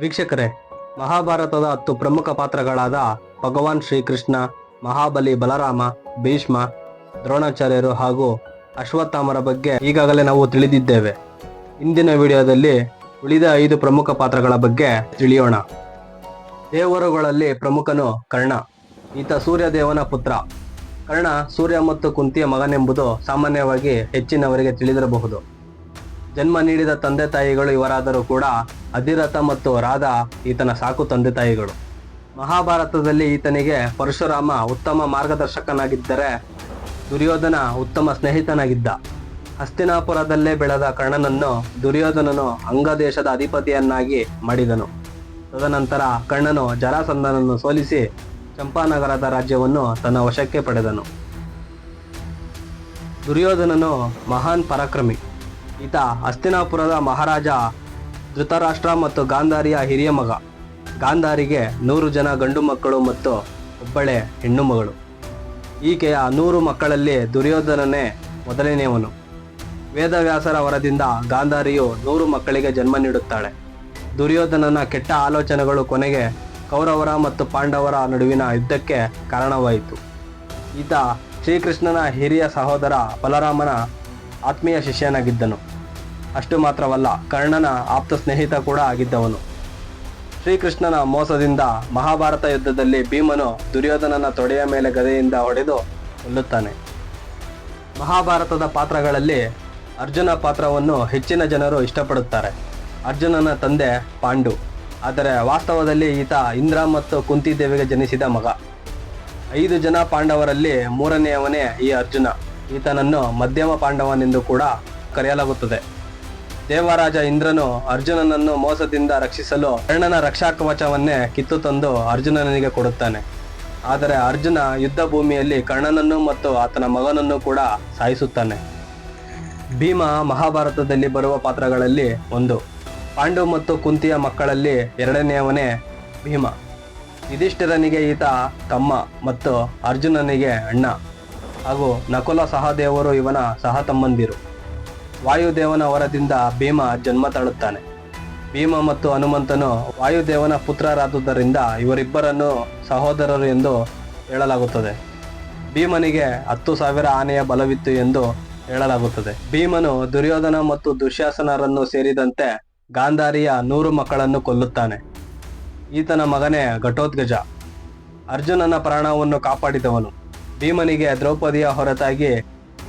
ವೀಕ್ಷಕರೇ, ಮಹಾಭಾರತದ ಹತ್ತು ಪ್ರಮುಖ ಪಾತ್ರಗಳಾದ ಭಗವಾನ್ ಶ್ರೀಕೃಷ್ಣ, ಮಹಾಬಲಿ ಬಲರಾಮ, ಭೀಷ್ಮ, ದ್ರೋಣಾಚಾರ್ಯರು ಹಾಗೂ ಅಶ್ವತ್ಥಾಮರ ಬಗ್ಗೆ ಈಗಾಗಲೇ ನಾವು ತಿಳಿದಿದ್ದೇವೆ. ಇಂದಿನ ವಿಡಿಯೋದಲ್ಲಿ ಉಳಿದ ಐದು ಪ್ರಮುಖ ಪಾತ್ರಗಳ ಬಗ್ಗೆ ತಿಳಿಯೋಣ. ದೇವರುಗಳಲ್ಲಿ ಪ್ರಮುಖನು ಕರ್ಣ, ಈತ ಸೂರ್ಯದೇವನ ಪುತ್ರ. ಕರ್ಣ ಸೂರ್ಯ ಮತ್ತು ಕುಂತಿಯ ಮಗನೆಂಬುದು ಸಾಮಾನ್ಯವಾಗಿ ಹೆಚ್ಚಿನವರಿಗೆ ತಿಳಿದಿರಬಹುದು. ಜನ್ಮ ನೀಡಿದ ತಂದೆ ತಾಯಿಗಳು ಇವರಾದರೂ ಕೂಡ ಅಧಿರಥ ಮತ್ತು ರಾಧ ಈತನ ಸಾಕು ತಂದೆ ತಾಯಿಗಳು. ಮಹಾಭಾರತದಲ್ಲಿ ಈತನಿಗೆ ಪರಶುರಾಮ ಉತ್ತಮ ಮಾರ್ಗದರ್ಶಕನಾಗಿದ್ದರೆ ದುರ್ಯೋಧನ ಉತ್ತಮ ಸ್ನೇಹಿತನಾಗಿದ್ದ. ಹಸ್ತಿನಾಪುರದಲ್ಲೇ ಬೆಳೆದ ಕರ್ಣನನ್ನು ದುರ್ಯೋಧನನು ಅಂಗದೇಶದ ಅಧಿಪತಿಯನ್ನಾಗಿ ಮಾಡಿದನು. ತದನಂತರ ಕರ್ಣನು ಜರಾಸಂಧನನ್ನು ಸೋಲಿಸಿ ಚಂಪಾನಗರದ ರಾಜ್ಯವನ್ನು ತನ್ನ ವಶಕ್ಕೆ ಪಡೆದನು. ದುರ್ಯೋಧನನು ಮಹಾನ್ ಪರಾಕ್ರಮಿ. ಈತ ಹಸ್ತಿನಾಪುರದ ಮಹಾರಾಜ, ಧೃತರಾಷ್ಟ್ರ ಮತ್ತು ಗಾಂಧಾರಿಯ ಹಿರಿಯ ಮಗ. ಗಾಂಧಾರಿಗೆ ನೂರು ಜನ ಗಂಡು ಮಕ್ಕಳು ಮತ್ತು ಒಬ್ಬಳೆ ಹೆಣ್ಣು ಮಗಳು. ಈಕೆಯ ನೂರು ಮಕ್ಕಳಲ್ಲಿ ದುರ್ಯೋಧನನೇ ಮೊದಲನೆಯವನು. ವೇದವ್ಯಾಸರ ವರದಿಂದ ಗಾಂಧಾರಿಯು ನೂರು ಮಕ್ಕಳಿಗೆ ಜನ್ಮ ನೀಡುತ್ತಾಳೆ. ದುರ್ಯೋಧನನ ಕೆಟ್ಟ ಆಲೋಚನೆಗಳು ಕೊನೆಗೆ ಕೌರವರ ಮತ್ತು ಪಾಂಡವರ ನಡುವಿನ ಯುದ್ಧಕ್ಕೆ ಕಾರಣವಾಯಿತು. ಈತ ಶ್ರೀಕೃಷ್ಣನ ಹಿರಿಯ ಸಹೋದರ ಬಲರಾಮನ ಆತ್ಮೀಯ ಶಿಷ್ಯನಾಗಿದ್ದನು. ಅಷ್ಟು ಮಾತ್ರವಲ್ಲ, ಕರ್ಣನ ಆಪ್ತ ಸ್ನೇಹಿತ ಕೂಡ ಆಗಿದ್ದವನು. ಶ್ರೀಕೃಷ್ಣನ ಮೋಸದಿಂದ ಮಹಾಭಾರತ ಯುದ್ಧದಲ್ಲಿ ಭೀಮನು ದುರ್ಯೋಧನನ ತೊಡೆಯ ಮೇಲೆ ಗದೆಯಿಂದ ಹೊಡೆದು ಕೊಲ್ಲುತ್ತಾನೆ. ಮಹಾಭಾರತದ ಪಾತ್ರಗಳಲ್ಲಿ ಅರ್ಜುನ ಪಾತ್ರವನ್ನು ಹೆಚ್ಚಿನ ಜನರು ಇಷ್ಟಪಡುತ್ತಾರೆ. ಅರ್ಜುನನ ತಂದೆ ಪಾಂಡು, ಆದರೆ ವಾಸ್ತವದಲ್ಲಿ ಈತ ಇಂದ್ರ ಮತ್ತು ಕುಂತಿದೇವಿಗೆ ಜನಿಸಿದ ಮಗ. ಐದು ಜನ ಪಾಂಡವರಲ್ಲಿ ಮೂರನೆಯವನೇ ಈ ಅರ್ಜುನ. ಈತನನ್ನು ಮಧ್ಯಮ ಪಾಂಡವನೆಂದು ಕೂಡ ಕರೆಯಲಾಗುತ್ತದೆ. ದೇವರಾಜ ಇಂದ್ರನು ಅರ್ಜುನನನ್ನು ಮೋಸದಿಂದ ರಕ್ಷಿಸಲು ಕರ್ಣನ ರಕ್ಷಾ ಕವಚವನ್ನೇ ಕಿತ್ತು ತಂದು ಅರ್ಜುನನಿಗೆ ಕೊಡುತ್ತಾನೆ. ಆದರೆ ಅರ್ಜುನ ಯುದ್ಧ ಭೂಮಿಯಲ್ಲಿ ಕರ್ಣನನ್ನು ಮತ್ತು ಆತನ ಮಗನನ್ನು ಕೂಡ ಸಾಯಿಸುತ್ತಾನೆ. ಭೀಮ ಮಹಾಭಾರತದಲ್ಲಿ ಬರುವ ಪಾತ್ರಗಳಲ್ಲಿ ಒಂದು. ಪಾಂಡು ಮತ್ತು ಕುಂತಿಯ ಮಕ್ಕಳಲ್ಲಿ ಎರಡನೆಯವನೇ ಭೀಮ. ಯುಧಿಷ್ಠಿರನಿಗೆ ಈತ ತಮ್ಮ ಮತ್ತು ಅರ್ಜುನನಿಗೆ ಅಣ್ಣ. ಹಾಗೂ ನಕುಲ ಸಹದೇವರು ಇವನ ಸಹ ತಮ್ಮಂದಿರು ವಾಯುದೇವನ ವರದಿಂದ ಭೀಮ ಜನ್ಮ ತಾಳುತ್ತಾನೆ ಭೀಮ ಮತ್ತು ಹನುಮಂತನು ವಾಯುದೇವನ ಪುತ್ರರಾದುದರಿಂದ ಇವರಿಬ್ಬರನ್ನು ಸಹೋದರರು ಎಂದು ಹೇಳಲಾಗುತ್ತದೆ. ಭೀಮನಿಗೆ ಹತ್ತು ಸಾವಿರ ಆನೆಯ ಬಲವಿತ್ತು ಎಂದು ಹೇಳಲಾಗುತ್ತದೆ. ಭೀಮನು ದುರ್ಯೋಧನ ಮತ್ತು ದುಶ್ಯಾಸನರನ್ನು ಸೇರಿದಂತೆ ಗಾಂಧಾರಿಯ ನೂರು ಮಕ್ಕಳನ್ನು ಕೊಲ್ಲುತ್ತಾನೆ. ಈತನ ಮಗನೇ ಘಟೋದ್ಗಜ. ಅರ್ಜುನನ ಪ್ರಾಣವನ್ನು ಕಾಪಾಡಿದವನು. ಭೀಮನಿಗೆ ದ್ರೌಪದಿಯ ಹೊರತಾಗಿ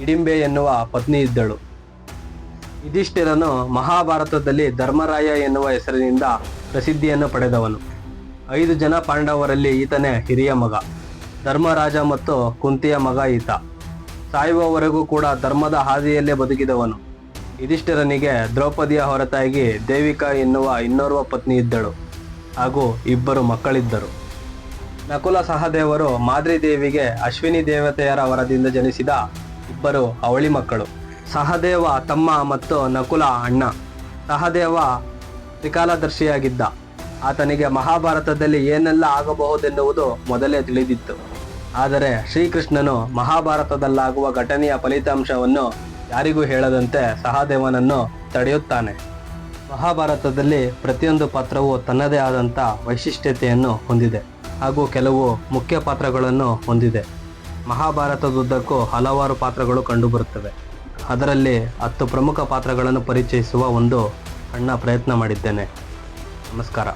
ಇಡಿಂಬೆ ಎನ್ನುವ ಪತ್ನಿ ಇದ್ದಳು. ಯುಧಿಷ್ಠಿರನು ಮಹಾಭಾರತದಲ್ಲಿ ಧರ್ಮರಾಯ ಎನ್ನುವ ಹೆಸರಿನಿಂದ ಪ್ರಸಿದ್ಧಿಯನ್ನು ಪಡೆದವನು. ಐದು ಜನ ಪಾಂಡವರಲ್ಲಿ ಈತನೇ ಹಿರಿಯ ಮಗ, ಧರ್ಮರಾಜ ಮತ್ತು ಕುಂತಿಯ ಮಗ ಈತ. ಸಾಯುವವರೆಗೂ ಕೂಡ ಧರ್ಮದ ಹಾದಿಯಲ್ಲೇ ಬದುಕಿದವನು. ಯುಧಿಷ್ಠಿರನಿಗೆ ದ್ರೌಪದಿಯ ಹೊರತಾಗಿ ದೇವಿಕಾ ಎನ್ನುವ ಇನ್ನೋರ್ವ ಪತ್ನಿ ಇದ್ದಳು ಹಾಗೂ ಇಬ್ಬರು ಮಕ್ಕಳಿದ್ದರು. ನಕುಲ ಸಹದೇವರು ಮಾದ್ರಿ ದೇವಿಗೆ ಅಶ್ವಿನಿ ದೇವತೆಯರ ವರದಿಂದ ಜನಿಸಿದ ಇಬ್ಬರು ಅವಳಿ ಮಕ್ಕಳು. ಸಹದೇವ ತಮ್ಮ ಮತ್ತು ನಕುಲ ಅಣ್ಣ. ಸಹದೇವ ತ್ರಿಕಾಲದರ್ಶಿಯಾಗಿದ್ದ. ಆತನಿಗೆ ಮಹಾಭಾರತದಲ್ಲಿ ಏನೆಲ್ಲ ಆಗಬಹುದೆನ್ನುವುದು ಮೊದಲೇ ತಿಳಿದಿತ್ತು. ಆದರೆ ಶ್ರೀಕೃಷ್ಣನು ಮಹಾಭಾರತದಲ್ಲಾಗುವ ಘಟನೆಯ ಫಲಿತಾಂಶವನ್ನು ಯಾರಿಗೂ ಹೇಳದಂತೆ ಸಹದೇವನನ್ನು ತಡೆಯುತ್ತಾನೆ. ಮಹಾಭಾರತದಲ್ಲಿ ಪ್ರತಿಯೊಂದು ಪಾತ್ರವು ತನ್ನದೇ ಆದಂಥ ವೈಶಿಷ್ಟ್ಯತೆಯನ್ನು ಹೊಂದಿದೆ. ಹಾಗೂ ಕೆಲವು ಮುಖ್ಯ ಪಾತ್ರಗಳನ್ನು ಹೊಂದಿದೆ. ಮಹಾಭಾರತದುದ್ದಕ್ಕೂ ಹಲವಾರು ಪಾತ್ರಗಳು ಕಂಡುಬರುತ್ತವೆ. ಅದರಲ್ಲಿ ಹತ್ತು ಪ್ರಮುಖ ಪಾತ್ರಗಳನ್ನು ಪರಿಚಯಿಸುವ ಒಂದು ಸಣ್ಣ ಪ್ರಯತ್ನ ಮಾಡಿದ್ದೇನೆ. ನಮಸ್ಕಾರ.